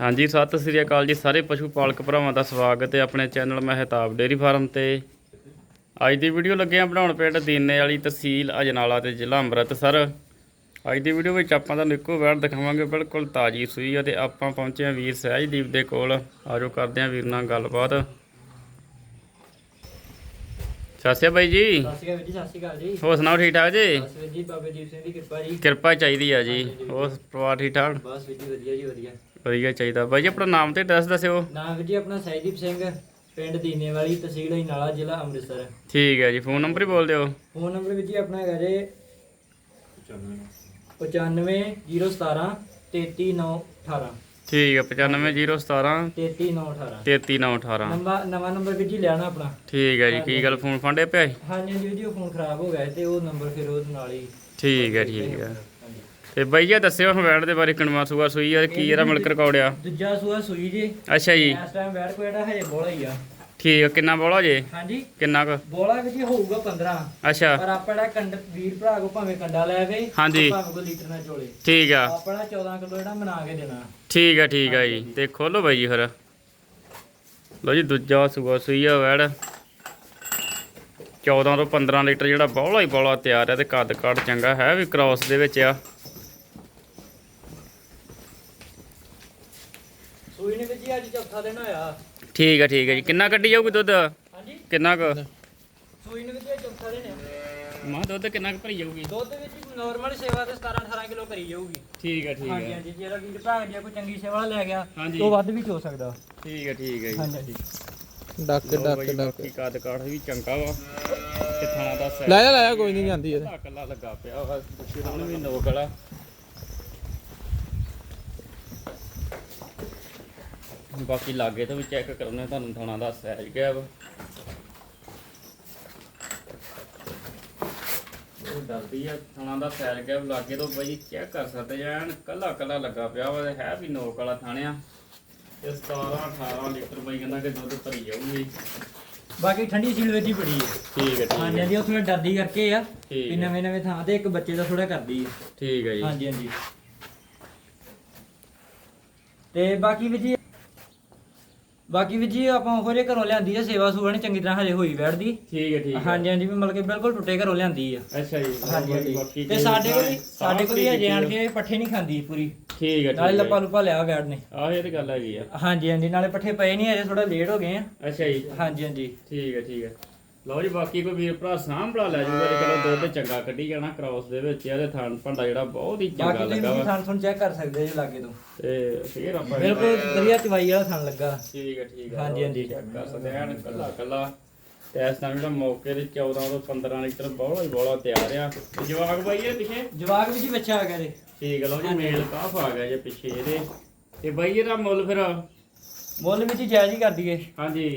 ਹਾਂਜੀ ਸਤਿ ਸ੍ਰੀ ਅਕਾਲ ਜੀ। ਸਾਰੇ ਪਸ਼ੂ ਪਾਲਕ ਭਰਾਵਾਂ ਦਾ ਸਵਾਗਤ ਹੈ ਆਪਣੇ ਚੈਨਲ ਮਹਿਤਾਬ ਡੇਅਰੀ ਫਾਰਮ ਤੇ। ਅੱਜ ਦੀ ਵੀਡੀਓ ਲੱਗੇ ਆ ਬਣਾਉਣ ਪਿੰਡ ਦੀਨੇ ਵਾਲੀ ਤਹਿਸੀਲ ਅਜਨਾਲਾ ਤੇ ਜ਼ਿਲ੍ਹਾ ਅੰਮ੍ਰਿਤਸਰ। ਅੱਜ ਦੀ ਵੀਡੀਓ ਵਿੱਚ ਆਪਾਂ ਤੁਹਾਨੂੰ ਇੱਕੋ ਵੈੜ ਦਿਖਾਵਾਂਗੇ ਬਿਲਕੁਲ ਤਾਜੀ ਸੂਈ ਆ ਤੇ ਆਪਾਂ ਪਹੁੰਚੇ ਆ ਵੀਰ ਸਹਿਜਦੀਪ ਦੇ ਕੋਲ। ਆਜੋ ਕਰਦੇ ਆ ਵੀਰ ਨਾਲ ਗੱਲਬਾਤ। ਅਕਾਲ ਬਾਈ ਜੀ। ਵੀਰ ਜੀ ਅਕਾਲ ਜੀ। ਹੋਰ ਸੁਣਾਓ ਠੀਕ ਠਾਕ ਜੀ? ਬਸ ਵੀਰ ਜੀ ਬਾਬੇ ਦੀਪ ਸਿੰਘ ਦੀ ਕਿਰਪਾ ਜੀ। ਕਿਰਪਾ ਚਾਹੀਦੀ ਆ ਜੀ। ਹੋਰ ਪਰਿਵਾਰ ਠੀਕ ਠਾਕ? ਬਸ ਵੀਰ ਜੀ ਵਧੀਆ ਜੀ ਵਧੀਆ। ਵਧੀਆ ਚਾਹੀਦਾ। ਬਾਈ ਜੀ ਆਪਣਾ ਨਾਮ ਤੇ ਐਡਰੈਸ ਦੱਸਿਓ। ਨਾਮ ਜੀ ਆਪਣਾ ਸਹਿਜਦੀਪ ਸਿੰਘ ਪਿੰਡ ਦੀਨੇ ਵਾਲੀ ਤਹਿਸੀਲ ਅਜਨਾਲਾ ਜ਼ਿਲ੍ਹਾ ਅੰਮ੍ਰਿਤਸਰ। ਠੀਕ ਹੈ ਜੀ ਫੋਨ ਨੰਬਰ ਹੀ ਬੋਲ ਦਿਓ। ਫੋਨ ਨੰਬਰ ਜੀ ਆਪਣਾ ਹੈਗਾ ਜੇ 95017 33918 ਠੀਕ ਹੈ 95017 33918 33918 ਨੰਬਰ ਨਵਾਂ ਨੰਬਰ ਵੀਰ ਜੀ ਲੈਣਾ ਆਪਣਾ। ਠੀਕ ਹੈ ਜੀ ਕੀ ਗੱਲ ਫੋਨ ਫਾਂਡੇ ਪਿਆ? ਹਾਂਜੀ ਜੀ ਉਹ ਫੋਨ ਖਰਾਬ ਹੋ ਗਿਆ ਤੇ ਉਹ ਨੰਬਰ ਫਿਰ ਉਹਦੇ ਨਾਲ ਹੀ ਠੀਕ ਹੈ ਠੀਕ ਹੈ। ਤੇ ਬਾਈ ਜੀ ਦੱਸਿਓ ਹੁਣ ਵੈੜ ਦੇ ਬਾਰੇ ਕਿਣਵਾ ਸੂਆ ਸੂਈ ਆ ਕੀ ਇਹਦਾ ਮਿਲਕ ਰਿਕਾਰਡ ਆ? ਦੂਜਾ ਸੂਆ ਸੂਈ ਜੀ। ਅੱਛਾ ਜੀ। ਇਸ ਟਾਈਮ ਬੈਠ ਕੋਈ ਜਿਹੜਾ ਹਜੇ ਬੋਲਾ ਹੀ ਆ। ਠੀਕ ਕਿੰਨਾ ਬੋਲਾ ਜੇ? ਹਾਂਜੀ। ਕਿੰਨਾ ਕੁ? ਬੋਲਾ ਵਿੱਚ ਹੋਊਗਾ 15 ਅੱਛਾ। ਪਰ ਆਪਣਾ ਕੰਡ ਵੀਰ ਭਰਾ ਕੋ ਭਾਵੇਂ ਕੰਡਾ ਲੈ ਗਏ ਹਾਂਜੀ। ਭਾਵੇਂ ਕੋ ਲੀਟਰ ਨਾਲ ਚੋਲੇ। ਠੀਕ ਆ। ਆਪਣਾ 14 ਕਿਲੋ ਜਿਹੜਾ ਬਣਾ ਕੇ ਦੇਣਾ। ਠੀਕ ਆ ਠੀਕ ਆ ਜੀ। ਤੇ ਖੋਲੋ ਬਾਈ ਜੀ ਫਿਰ। ਲੋ ਜੀ ਦੂਜਾ ਸੂਆ ਸੂਈ ਆ ਵੈੜ। 14 ਤੋਂ 15 ਲੀਟਰ ਜਿਹੜਾ ਬੋਲਾ ਹੀ ਬੋਲਾ ਤਿਆਰ ਆ ਤੇ ਕੱਦ ਕਾਠ ਚੰਗਾ ਹੈ ਵੀ ਕ੍ਰਾਸ ਦੇ ਵਿੱਚ ਆ। ਸੂਈ ਨੇ ਵਿੱਚ ਹੀ ਅੱਜ ਚੌਥਾ ਦਿਨ ਹੋਇਆ। ਠੀਕ ਆ ਠੀਕ ਆ ਜੀ। ਕਿੰਨਾ ਕੱਢੀ ਜਾਊਗੀ ਦੁੱਧ? ਹਾਂਜੀ। ਕਿੰਨਾ ਕੁ? ਸੂਈ ਨੇ ਵਿੱਚ ਹੀ ਚੌਥਾ ਦਿਨ ਆ। ਮਾਂ ਦੁੱਧ ਕਿੰਨਾ ਕੁ ਭਰੀ ਜਾਊਗੀ? ਦੁੱਧ ਵਿੱਚ ਨਾਰਮਲ ਸੇਵਾ ਤੇ 17 18 ਕਿਲੋ ਕਰੀ ਜਾਊਗੀ। ਠੀਕ ਆ ਠੀਕ ਹਾਂਜੀ ਆ ਹਾਂਜੀ ਜਿਹੜਾ ਵੀਰ ਭਰਾ ਜੇ ਕੋਈ ਚੰਗੀ ਸੇਵਾ ਲੈ ਗਿਆ। ਤੋਂ ਵੱਧ ਵੀ ਹੋ ਸਕਦਾ। ਠੀਕ ਆ ਠੀਕ ਆ ਜੀ। ਡੱਕ ਡੱਕ ਡੱਕ। ਬਾਕੀ ਕੱਦ ਕਾਠ ਵੀ ਚੰਗਾ ਵਾ। ਤੇ ਥਾਣਾ ਦਾ ਲੈ ਜਾ ਲੈ ਜਾ ਕੋਈ ਨਹੀਂ ਜਾਂਦੀ ਇਹਦੇ। ਕੱਲਾ ਕੱਲਾ ਲੱਗਾ ਪਿਆ ਵਾ। ਬੱਚੇ ਦਾ ਵੀ ਨੋਕ ਬਾਕੀ ਲਾਗੇ ਤੋਂ ਵੀ ਚੈੱਕ ਕਰਨੇ ਤੁਹਾਨੂੰ ਥਾਣਾ ਦਾ ਸਾਈਜ਼ ਗਿਆ ਵਾ। ਉਹ ਡਰਦੀ ਆ ਥਾਣਾ ਦਾ ਸਾਈਜ਼ ਵਾ, ਲਾਗੇ ਤੋਂ ਬਾਈ ਚੈੱਕ ਕਰ ਸਕਦੇ ਜਾਨ ਕੱਲਾ ਕੱਲਾ ਲੱਗਾ ਪਿਆ ਵਾ ਹੈ ਵੀ ਨੋਕ ਵਾਲਾ ਥਾਣਿਆ ਤੇ 17 18 ਲੀਟਰ ਬਾਈ ਕਹਿੰਦਾ ਕਿ ਦੁੱਧ ਭਰੀ ਜਾਊਗੀ। ਬਾਕੀ ਠੰਡੀ ਸੀਲ ਵਿੱਚ ਹੀ ਬੜੀ ਹੈ ਠੀਕ ਹੈ ਠੀਕ ਹਾਂਜੀ ਹੈ ਹਾਂਜੀ ਉਹ ਥੋੜਾ ਡਰਦੀ ਕਰਕੇ ਆ ਵੀ। ਨਵੇਂ ਨਵੇਂ ਥਾਂ ਤੇ ਇੱਕ ਬੱਚੇ ਦਾ ਥੋੜਾ ਕਰਦੀ ਹੈ ਠੀਕ ਹੈ ਜੀ। ਹਾਂਜੀ ਹਾਂਜੀ। ਤੇ ਬਾਕੀ ਵੀ ਜੀ ਬਾਕੀ ਵੀ ਜੀ ਆਪਾਂ ਉਹਦੇ ਘਰੋਂ ਲਿਆਂਦੀ ਹੈ ਸੇਵਾ ਸੂਆ ਨੇ ਚੰਗੀ ਤਰ੍ਹਾਂ ਹਜੇ ਹੋਈ ਵੈੜਦੀ। ਠੀਕ ਹੈ ਠੀਕ ਹੈ। ਹਾਂਜੀ ਹਾਂਜੀ ਵੀ ਮਤਲਬ ਕਿ ਬਿਲਕੁਲ ਟੁੱਟੇ ਘਰੋਂ ਲਿਆਂਦੀ ਆ। ਅੱਛਾ ਜੀ ਹਾਂਜੀ ਹਾਂਜੀ। ਤੇ ਸਾਡੇ ਕੋਲ ਵੀ- ਸਾਡੇ ਕੋਲ ਵੀ ਹਜੇ ਆਣ ਆ। ਕੇ ਪੱਠੇ ਨਹੀਂ ਖਾਂਦੀ ਪੂਰੀ। ਠੀਕ ਹੈ ਨਾਲੇ ਠੀਕ ਲੱਪਾ ਲੁਪਾ ਲਿਆ ਵੈੜ ਨੇ। ਆਹ ਇਹ ਤੇ ਗੱਲ ਹੈਗੀ ਆ। ਹਾਂਜੀ ਹਾਂਜੀ ਨਾਲੇ ਪੱਠੇ ਪਏ ਨਹੀਂ ਹਜੇ ਥੋੜਾ ਲੇਟ ਹੋ ਗਏ ਆ। ਅੱਛਾ ਜੀ। ਹਾਂਜੀ ਹਾਂਜੀ। ਠੀਕ ਹੈ ਠੀਕ ਹੈ। ਲਓ ਜੀ ਬਾਕੀ ਕੋਈ ਵੀਰ ਭਰਾ ਸਾਂਭਲਾ ਲੈ ਜਾਊਗਾ ਜੇ ਚਲੋ ਦੁੱਧ ਚੰਗਾ ਕੱਢੀ ਜਾਣਾ ਕ੍ਰਾਸ ਦੇ ਵਿੱਚ ਇਹਦੇ ਥਣ ਭੰਡਾ ਜਿਹੜਾ ਬਹੁਤ ਹੀ ਚੰਗਾ ਬਾਕੀ ਤੁਸੀਂ ਲੱਗਾ ਵੀ ਵਾ। ਥਾਂ ਥਣ ਚੈੱਕ ਕਰ ਸਕਦੇ ਜੀ ਲਾਗੇ ਤੋਂ। ਤੇ ਫੇਰ ਆਪਾਂ ਬਿਲਕੁਲ ਵਧੀਆ ਚਵਾਈ ਵਾਲਾ ਥਣ ਲੱਗਾ। ਠੀਕ ਹੈ ਠੀਕ ਹੈ। ਹਾਂਜੀ, ਹਾਂਜੀ। ਚੈੱਕ ਕਰ ਸਕਦੇ ਐਨ ਕੱਲਾ ਕੱਲਾ ਤੇ ਇਸ ਟਾਈਮ ਜਿਹੜਾ ਮੌਕੇ ਤੇ 14 ਤੋਂ 15 ਲੀਟਰ ਬੋਲਾ ਹੀ ਬੋਲਾ ਤਿਆਰ ਆ। ਤੇ ਜਵਾਕ ਬਾਈ ਇਹ ਪਿੱਛੇ? ਜਵਾਕ ਵੀ ਜੀ ਬੱਚਾ ਆ ਗਿਆ ਜੀ। ਠੀਕ ਹੈ ਲਓ ਜੀ ਮੇਲ ਕਾਫ ਆ ਗਿਆ ਜੇ ਪਿੱਛੇ ਇਹਦੇ। ਤੇ ਬਾਈ ਇਹਦਾ ਮੁੱਲ ਫਿਰ? ਮੁੱਲ ਵੀ ਜੀ ਜਾਇਜ਼ ਹੀ ਕਰਦੀ ਏ ਹਾਂਜੀ।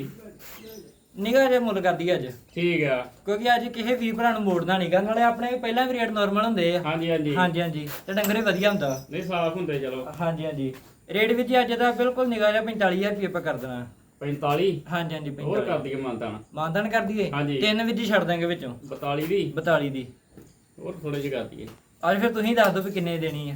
ਨਿਗਾ ਜੇ ਮੁੱਲ ਕਰਦੀ ਅੱਜ। ਠੀਕ ਆ। ਕਿਉਂਕਿ ਅੱਜ ਕਿਸੇ ਵੀ ਭਰਾ ਨੂੰ ਮੋੜਨਾ ਨਹੀਂਗਾ ਨਾਲੇ ਆਪਣੇ ਪਹਿਲਾਂ ਵੀ ਰੇਟ ਨਾਰਮਲ ਹੁੰਦੇ ਆ। ਹਾਂਜੀ ਹਾਂਜੀ। ਹਾਂਜੀ ਹਾਂਜੀ। ਤੇ ਡੰਗਰੇ ਵਧੀਆ ਹੁੰਦਾ। ਨਹੀਂ ਸਾਫ਼ ਹੁੰਦੇ ਚਲੋ। ਹਾਂਜੀ ਹਾਂਜੀ। ਰੇਟ ਵੀ ਜੀ ਅੱਜ ਦਾ ਬਿਲਕੁਲ ਨਿਗਾ ਜਿਹਾ 45000 ਰੁਪਏ ਆਪਾਂ ਕਰ ਦੇਣਾ। 45 ਹਾਂਜੀ ਹਾਂਜੀ ਹੋਰ 45 ਕਰ ਦਈਏ ਮਾਨਤਾਨ। ਮਾਨਦਾਨ ਕਰ ਦਈਏ? ਹਾਂਜੀ। ਤਿੰਨ ਵੀ ਜੀ ਛੱਡ ਦਾਂਗੇ ਵਿੱਚੋਂ। 42 ਦੀ 42 ਦੀ। ਹੋਰ ਥੋੜੇ ਜਿਹੇ ਕਰ ਦਈਏ। ਅੱਜ ਫਿਰ ਤੁਸੀਂ ਦੱਸ ਦਿਓ ਵੀ ਕਿੰਨੇ ਦੇਣੀ ਆ।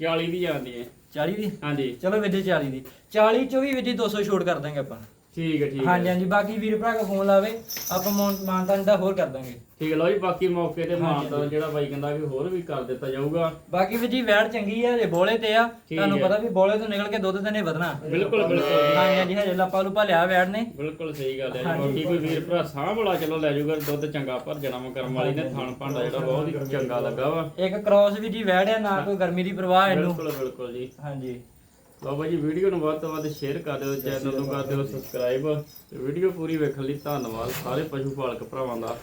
40 ਦੀ ਜਾਂਦੀ ਹੈ। 40 ਦੀ? ਹਾਂਜੀ। ਚਲੋ ਵੀਰ ਜੀ 40 ਦੀ। 40 ਚੋਂ ਵੀ ਵੀਰ ਜੀ 200 ਛੋਟ ਕਰ ਦਾਂਗੇ ਆਪਾਂ। ਠੀਕ ਹੈ ਠੀਕ ਹਾਂਜੀ ਹੈ। ਹਾਂਜੀ ਬਾਕੀ ਵੀਰ ਭਰਾ ਕੋ ਫੋਨ ਲਾਵੇ ਆਪਾਂ ਮਾਨਦਾਨ ਦਾ ਹੋਰ ਕਰ ਦਾਂਗੇ। ਠੀਕ ਹੈ ਲਓ ਜੀ ਬਾਕੀ ਮੌਕੇ ਤੇ ਹਾਂਜੀ, ਮਾਨਤਾਨ ਹਾਂਜੀ। ਜਿਹੜਾ ਬਾਈ ਕਹਿੰਦਾ ਕਿ ਹੋਰ ਵੀ ਕਰ ਦਿੱਤਾ ਜਾਊਗਾ। ਬਾਕੀ ਵੀ ਜੀ ਵੈੜ ਚੰਗੀ ਆ ਜੇ ਬੋਲੇ ਤੇ ਆ ਤੁਹਾਨੂੰ। ਪਤਾ ਵੀ ਬੋਲੇ ਤੋਂ ਨਿਕਲ ਕੇ ਦੁੱਧ ਤੇ ਨੇ ਵਧਣਾ। ਬਿਲਕੁਲ ਬਿਲਕੁਲ। ਹਾਂਜੀ ਹਾਂਜੀ ਹਜੇ ਲੱਪਾ ਲੁਪਾ ਲਿਆ ਵੈੜ ਨੇ। ਬਿਲਕੁਲ ਸਹੀ ਗੱਲ ਹੈ ਜੀ। ਹਾਂਜੀ। ਬਾਕੀ ਕੋਈ ਵੀਰ ਭਰਾ ਸਾਂਭ ਵਾਲਾ ਚਲੋ ਲੈ ਜਾਊਗਾ ਦੁੱਧ ਚੰਗਾ ਭਰ ਜਾਣਾ ਵਾ ਕਰਮ ਵਾਲੀ ਨੇ ਥਣ ਭਾਂਡਾ ਜਿਹੜਾ ਬਹੁਤ ਹੀ ਚੰਗਾ ਲੱਗਾ ਵਾ। ਇੱਕ ਕ੍ਰਾਸ ਵੀ ਜੀ ਵੈੜ ਆ ਨਾ ਕੋਈ ਗਰਮੀ ਦੀ ਪਰਵਾਹ ਇਹਨੂੰ। ਬਿਲਕੁਲ ਬਿਲਕੁਲ ਜੀ। ਹਾਂਜੀ। ਬਾਬਾ ਜੀ, ਵੀਡੀਓ ਨੂੰ ਵੱਧ ਤੋਂ ਵੱਧ ਸ਼ੇਅਰ ਕਰ ਦਿਓ ਚੈਨਲ ਨੂੰ ਕਰ ਦਿਓ ਸਬਸਕ੍ਰਾਈਬ ਤੇ ਵੀਡੀਓ ਪੂਰੀ ਵੇਖਣ ਲਈ ਧੰਨਵਾਦ ਸਾਰੇ ਪਸ਼ੂ ਪਾਲਕ ਭਰਾਵਾਂ ਦਾ।